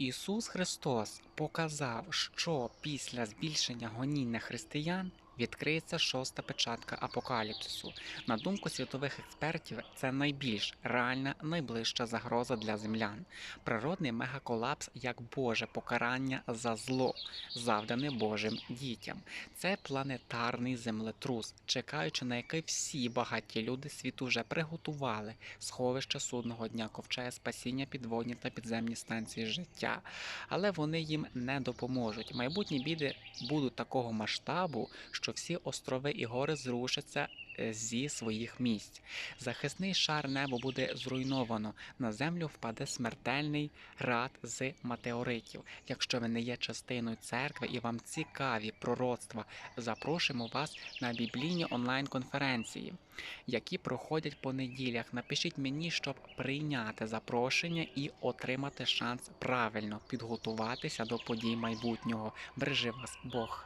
Ісус Христос показав, що після збільшення гонінь на християн відкриється шоста печатка апокаліпсису. На думку світових експертів, це найбільш реальна, найближча загроза для землян. Природний мегаколапс як Боже покарання за зло, завдане Божим дітям. Це планетарний землетрус, чекаючи на який всі багаті люди світу вже приготували сховища судного дня, ковчея спасіння, підводні та підземні станції життя. Але вони їм не допоможуть. Майбутні біди будуть такого масштабу, що всі острови і гори зрушаться е, зі своїх місць. Захисний шар неба буде зруйновано. На землю впаде смертельний рад з метеоритів. Якщо ви не є частиною церкви і вам цікаві пророцтва, запрошуємо вас на біблійні онлайн-конференції, які проходять по неділях. Напишіть мені, щоб прийняти запрошення і отримати шанс правильно підготуватися до подій майбутнього. Бережи вас Бог.